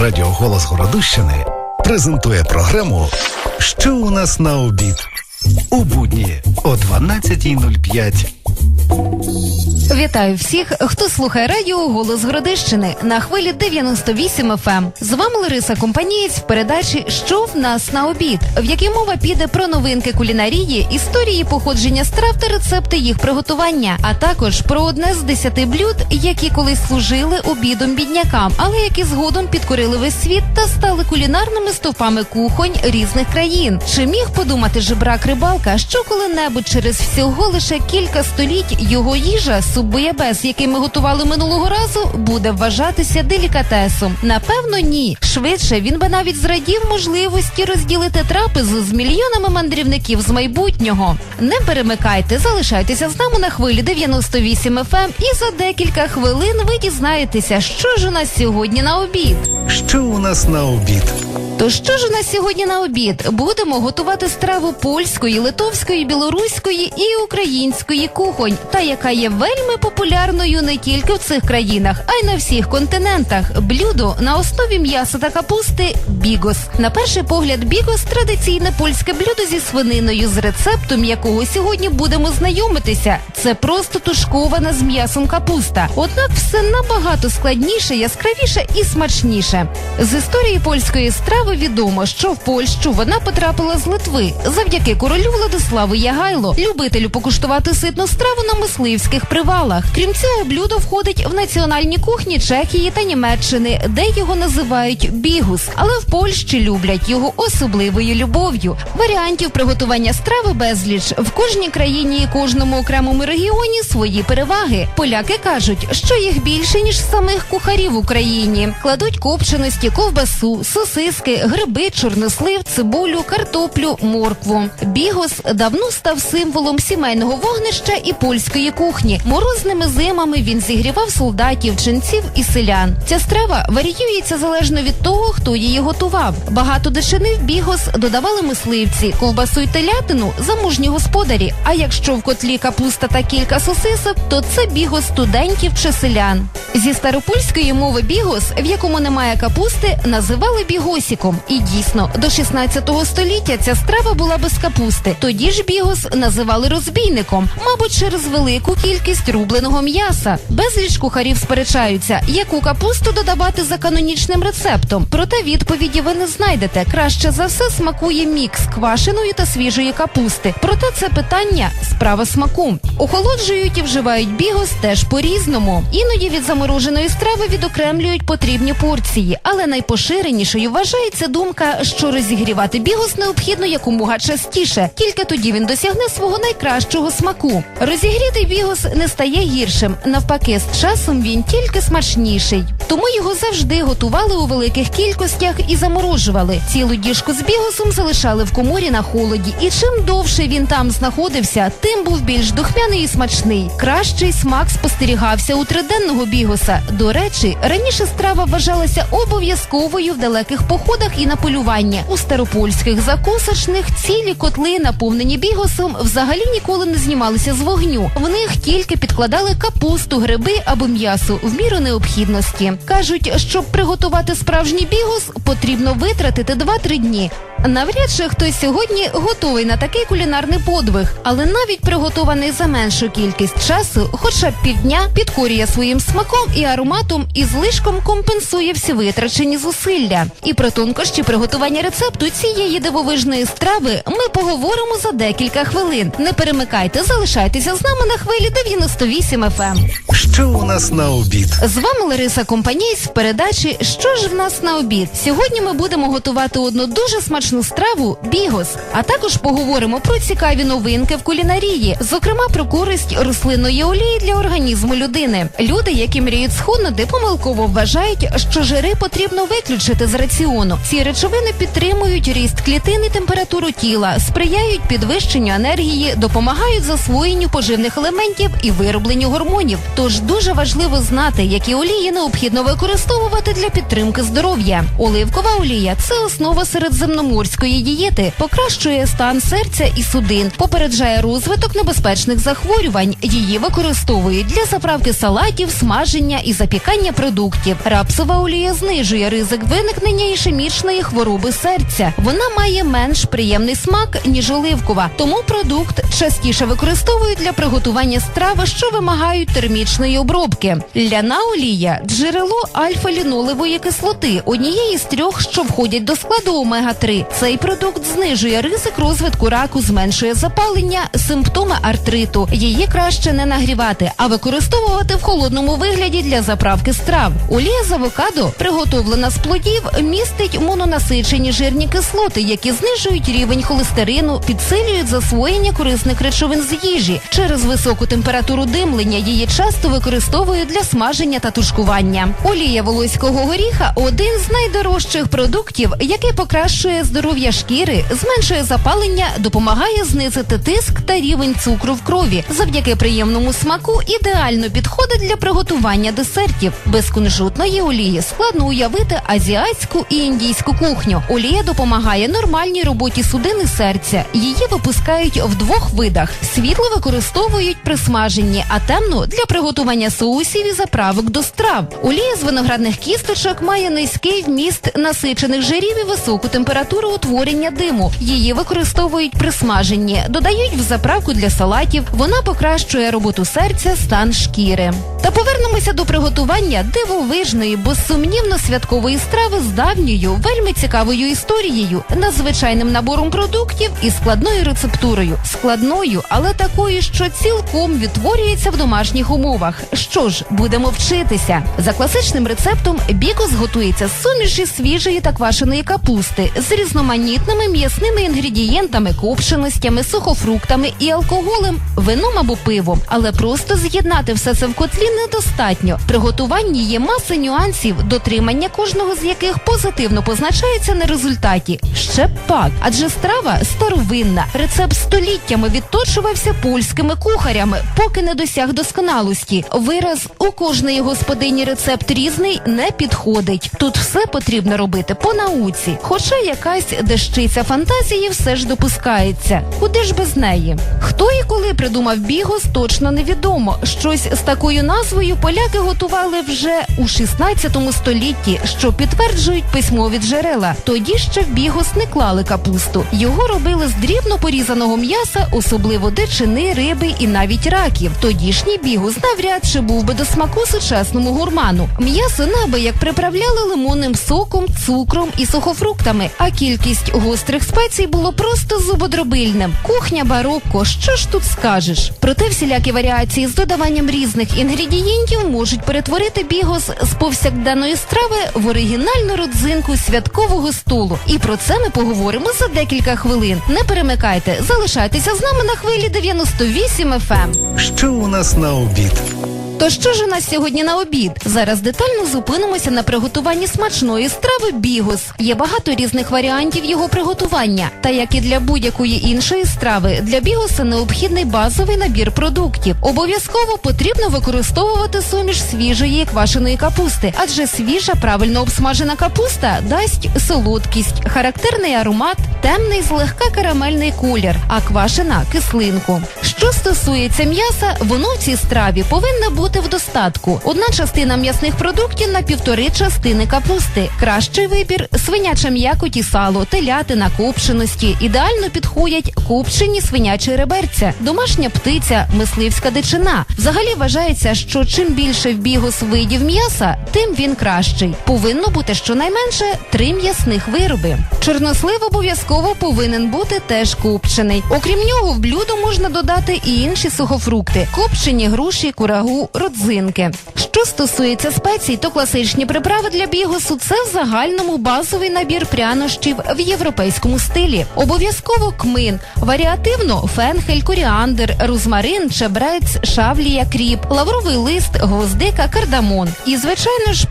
Радіо Голос Городищини презентує програму Що у нас на обід у будні о 12.05. Вітаю всіх, хто слухає радіо Голос Гродищини на хвилі 98 FM. Ем. З вами Лариса Компанієць в передачі Що в нас на обід, в якій мова піде про новинки кулінарії, історії походження страв та рецепти їх приготування, а також про одне з десяти блюд, які колись служили обідом біднякам, але які згодом підкорили весь світ та стали кулінарними стовпами кухонь різних країн. Чи міг подумати жебрак рибалка, що коли-небудь через всього лише кілька століть його їжа суп буябес, який ми готували минулого разу, буде вважатися делікатесом? Напевно, ні. Швидше він би навіть зрадів можливості розділити трапезу з мільйонами мандрівників з майбутнього. Не перемикайте, залишайтеся з нами на хвилі 98 FM ем і за декілька хвилин ви дізнаєтеся, що ж у нас сьогодні на обід. Що у нас на обід? То що ж у нас сьогодні на обід? Будемо готувати страву польської, литовської, білоруської і української кухонь, та яка є вельми популярною не тільки в цих країнах, а й на всіх континентах. Блюдо на основі м'яса та капусти бігос. На перший погляд, бігос традиційне польське блюдо зі свининою, з рецептом якого сьогодні будемо знайомитися. Це просто тушкована з м'ясом капуста. Однак все набагато складніше, яскравіше і смачніше. З історії польської страви відомо, що в Польщу вона потрапила з Литви завдяки королю Владиславу Ягайло, любителю покуштувати ситну страву на мисливських привалах. Крім цього, блюдо входить в національні кухні Чехії та Німеччини, де його називають бігус, але в Польщі люблять його особливою любов'ю. Варіантів приготування страви безліч в кожній країні і кожному окремому регіоні свої переваги. Поляки кажуть, що їх більше ніж самих кухарів в Україні. Кладуть копченості, ковбасу, сосиски, гриби, чорнослив, цибулю, картоплю, моркву. Бігос давно став символом сімейного вогнища і польської кухні. Морозними зимами він зігрівав солдатів, ченців і селян. Ця страва варіюється залежно від того, хто її готував. Багато дичини в бігос додавали мисливці, ковбасу й телятину замужні господарі. А якщо в котлі капуста та кілька сосисок, то це бігос студентів чи селян. Зі старопольської мови бігос, в якому немає капусти, називали бігосіком. І дійсно, до 16 століття ця страва була без капусти. Тоді ж бігос називали розбійником, мабуть, через велику кількість рубленого м'яса. Безліч кухарів сперечаються, яку капусту додавати за канонічним рецептом. Проте відповіді ви не знайдете. Краще за все смакує мікс квашеної та свіжої капусти. Проте це питання справа смаку. Охолоджують і вживають бігос теж по-різному. Іноді від замороженої страви відокремлюють потрібні порції, але найпоширенішою вважається думка, що розігрівати бігос необхідно якомога частіше, тільки тоді він досягне свого найкращого смаку. Розігрітий бігос не стає гіршим. Навпаки, з часом він тільки смачніший. Тому його завжди готували у великих кількостях і заморожували. Цілу діжку з бігосом залишали в коморі на холоді. І чим довше він там знаходився, тим був більш духмяний і смачний. Кращий смак спостерігався у триденного бігоса. До речі, раніше страва вважалася обов'язковою в далеких походах і на полювання. У старопольських закусочних цілі котли, наповнені бігосом, взагалі ніколи не знімалися з вогню. В них тільки підкладали капусту, гриби або м'ясо в міру необхідності. Кажуть, щоб приготувати справжній бігос, потрібно витратити 2-3 дні. Навряд чи хтось сьогодні готовий на такий кулінарний подвиг, але навіть приготований за меншу кількість часу, хоча б півдня, підкорює своїм смаком і ароматом і злишком компенсує всі витрачені зусилля. І про тонкощі приготування рецепту цієї дивовижної страви ми поговоримо за декілька хвилин. Не перемикайте, залишайтеся з нами на хвилі 98 FM. Що у нас на обід? З вами Лариса Компанійсь в передачі Що ж в нас на обід? Сьогодні ми будемо готувати одну дуже смачну страву бігос, а також поговоримо про цікаві новинки в кулінарії, зокрема про користь рослинної олії для організму людини. Люди, які мріють схуднути, помилково вважають, що жири потрібно виключити з раціону. Ці речовини підтримують ріст клітин і температуру тіла, сприяють підвищенню енергії, допомагають засвоєнню поживних елементів і виробленню гормонів. Тож дуже важливо знати, які олії необхідно використовувати для підтримки здоров'я. Оливкова олія це основа середземноморської дієти, покращує стан серця і судин, попереджає розвиток небезпечних захворювань. Її використовують для заправки салатів, смаження і запікання продуктів. Рапсова олія знижує ризик виникнення ішемічної хвороби серця. Вона має менш приємний смак ніж оливкова, тому продукт частіше використовують для приготування страви, що вимагають термічної обробки. Ляна олія джерело альфа-лінолевої кислоти, однієї з трьох, що входять до складу омега 3 Цей продукт знижує ризик розвитку раку, зменшує запалення, симптоми артриту. Її краще не нагрівати, а використовувати в холодному вигляді для заправки страв. Олія з авокадо, приготовлена з плодів, містить мононасичені жирні кислоти, які знижують рівень холестерину, підсилюють засвоєння корисних речовин з їжі. Через високу температуру димлення її часто використовують для смаження та тушкування. Олія волоського горіха один з найдорожчих продуктів, який покращує здоров'я шкіри, зменшує запалення, допомагає знизити тиск та рівень цукру в крові. Завдяки приємному смаку ідеально підходить для приготування десертів. Без кунжутної олії складно уявити азіатську і індійську кухню. Олія допомагає нормальній роботі судин і серця. Її випускають в двох видах: світло використовують при смаженні, а темну для приготування соусів і заправок до страв. Олія з виноградних кісточок має низький вміст насичених жирів і високу температуру утворення диму. Її використовують при смаженні, додають в заправку для салатів. Вона покращує роботу серця, стан шкіри. Та повернемося до приготування дивовижної, безсумнівно святкової страви з давньою, вельми цікавою історією, надзвичайним набором продуктів і складною рецептурою. Складною, але такою, що цілком відтворюється в домашніх умовах. Що ж, будемо вчитися. За класичним рецептом бікос готується з суміші свіжої та квашеної капусти з різноманітними м'ясними інгредієнтами, копченостями, сухофруктами і алкоголем, вином або пивом. Але просто з'єднати все це в котлі недостатньо. При готуванні є маса нюансів, дотримання кожного з яких позитивно позначається на результаті. Ще пак, адже страва старовинна. Рецепт століттями відточувався польськими кухарями, поки не досяг досконалості. Вираз у кожної господині рецепт різний не підходить. Тут все потрібно робити по науці, хоча якась дещиця фантазії все ж допускається. Куди ж без неї? Хто і коли придумав бігос, точно невідомо. Щось з такою назвою поляки готували вже у 16 столітті, що підтверджують письмові джерела. Тоді ще в бігос не клали капусту. Його робили з дрібно порізаного м'яса, особливо дичини, риби і навіть раків. Тодішній бігус навряд чи був би до смаку сучасному гурману. М'ясо набияк приправляли лимонним соком, цукром і сухофруктами, а кількість гострих спецій було просто зубодробильним. Кухня барокко, що ж тут скажеш? Проте всілякі варіації з додаванням різних інгредієнтів можуть перетворити бігос з повсякденної страви в оригінальну родзинку святкового столу. І про це ми поговоримо за декілька хвилин. Не перемикайте, залишайтеся з нами на хвилі 98 FM. Що у нас на обід? То що ж у нас сьогодні на обід? Зараз детально зупинимося на приготуванні смачної страви бігус. Є багато різних варіантів його приготування. Та як і для будь-якої іншої страви, для бігуса необхідний базовий набір продуктів. Обов'язково потрібно використовувати суміш свіжої квашеної капусти, адже свіжа правильно обсмажена капуста дасть солодкість, характерний аромат, темний злегка карамельний колір, а квашена кислинку. Що стосується м'яса, воно в цій страві повинно бути в достатку. Одна частина м'ясних продуктів на півтори частини капусти. Кращий вибір свиняча м'якоть і сало, телятина, копченості. Ідеально підходять копчені свинячі реберця, домашня птиця, мисливська дичина. Взагалі вважається, що чим більше в бігус видів м'яса, тим він кращий. Повинно бути щонайменше три м'ясних вироби. Чорнослив обов'язково повинен бути теж копчений. Окрім нього, в блюдо можна додати і інші сухофрукти: копчені груші, курагу, родзинки. Що стосується спецій, то класичні приправи для бігусу це в загальному базовий набір прянощів в європейському стилі. Обов'язково кмин, варіативно фенхель, коріандр, розмарин, чебрець, шавлія, кріп, лавровий лист, гвоздика, кардамон. І звичайно ж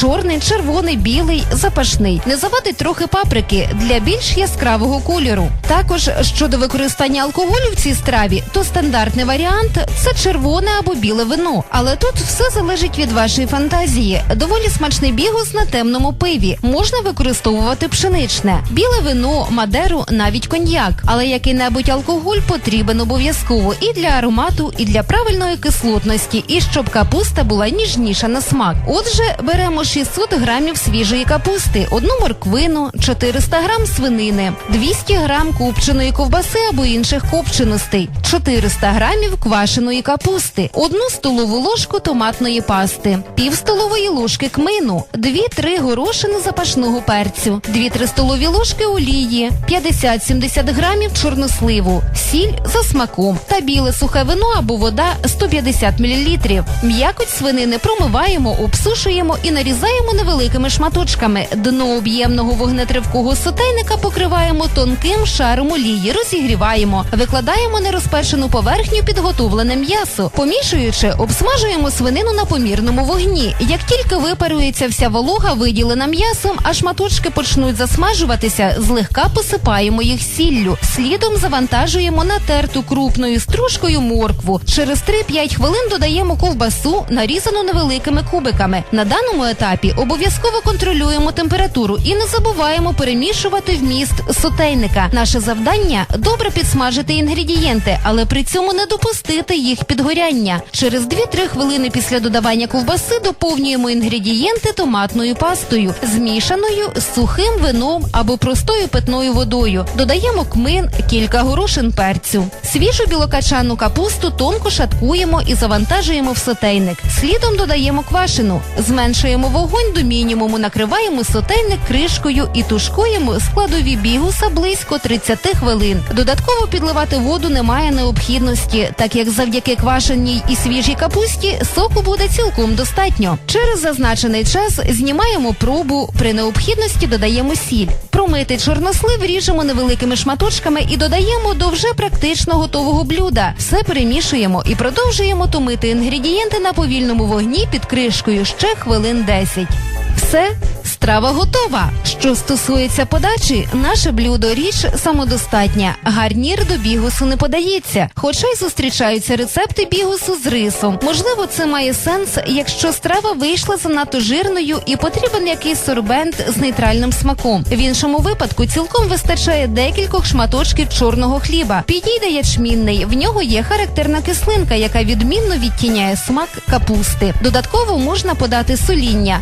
чорний, червоний, білий, запашний. Не завадить трохи паприки для більш яскравого кольору. Також щодо використання алкоголю в цій страві, то стандартний варіант це червоне або біле вино вино. Але тут все залежить від вашої фантазії. Доволі смачний бігус на темному пиві. Можна використовувати пшеничне, біле вино, мадеру, навіть коньяк. Але який-небудь алкоголь потрібен обов'язково і для аромату, і для правильної кислотності, і щоб капуста була ніжніша на смак. Отже, беремо 600 грамів свіжої капусти, одну морквину, 400 грам свинини, 200 грам копченої ковбаси або інших копченостей, 400 грамів квашеної капусти, одну столову ложку томатної пасти, пів столової ложки кмину, 2-3 горошини запашного перцю, 2-3 столові ложки олії, 50-70 грамів чорносливу, сіль за смаком та біле сухе вино або вода 150 мл. М'якоть свинини промиваємо, обсушуємо і нарізаємо невеликими шматочками. Дно об'ємного вогнетривкого сотейника покриваємо тонким шаром олії, розігріваємо, викладаємо на розпечену поверхню підготовлене м'ясо. Помішуючи, обсмажуємо свинину на помірному вогні. Як тільки випарується вся волога, виділена м'ясом, а шматочки почнуть засмажуватися, злегка посипаємо їх сіллю. Слідом завантажуємо на терту крупною стружкою моркву. Через 3-5 хвилин додаємо ковбасу, нарізану невеликими кубиками. На даному етапі обов'язково контролюємо температуру і не забуваємо перемішувати вміст сотейника. Наше завдання добре підсмажити інгредієнти, але при цьому не допустити їх підгоряння. Через 2-3 хвилини після додавання ковбаси доповнюємо інгредієнти томатною пастою, змішаною з сухим вином або простою питною водою. Додаємо кмин, кілька горошин перцю. Свіжу білокачану капусту тонко шаткуємо і завантажуємо в сотейник. Слідом додаємо квашену, зменшуємо вогонь до мінімуму, накриваємо сотейник кришкою і тушкуємо складові бігуса близько 30 хвилин. Додатково підливати воду немає необхідності, так як завдяки квашеній і свіжій капусті соку буде цілком достатньо. Через зазначений час знімаємо пробу. При необхідності додаємо сіль. Промитий чорнослив ріжемо невеликими шматочками і додаємо до вже практично готового блюда. Все перемішуємо і продовжуємо томити інгредієнти на повільному вогні під кришкою ще хвилин 10. Все, страва готова. Що стосується подачі, наше блюдо річ самодостатня. Гарнір до бігусу не подається, хоча й зустрічаються рецепти бігусу з рисом. Можливо, це має сенс, якщо страва вийшла занадто жирною і потрібен якийсь сорбент з нейтральним смаком. В іншому випадку цілком вистачає декількох шматочків чорного хліба. Підійде ячмінний, в нього є характерна кислинка, яка відмінно відтіняє смак капусти. Додатково можна подати соління,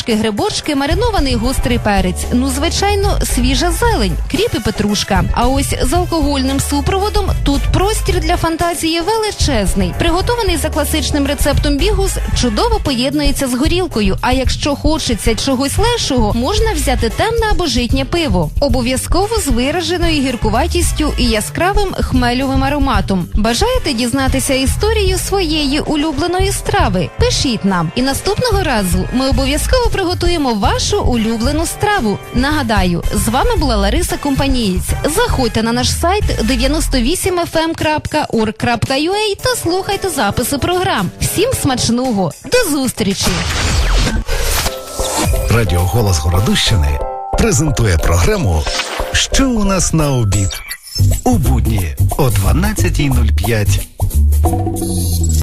огірочки, грибочки, маринований гострий перець. Ну, звичайно, свіжа зелень, кріп і петрушка. А ось з алкогольним супроводом тут простір для фантазії величезний. Приготований за класичним рецептом бігус чудово поєднується з горілкою. А якщо хочеться чогось легшого, можна взяти темне або житнє пиво. Обов'язково з вираженою гіркуватістю і яскравим хмельовим ароматом. Бажаєте дізнатися історію своєї улюбленої страви? Пишіть нам, і наступного разу ми обов'язково приготуємо вашу улюблену страву. Нагадаю, з вами була Лариса Компанієць. Заходьте на наш сайт 98fm.org.ua та слухайте записи програм. Всім смачного! До зустрічі! Радіо Голос Городущини презентує програму Що у нас на обід у будні о 12.05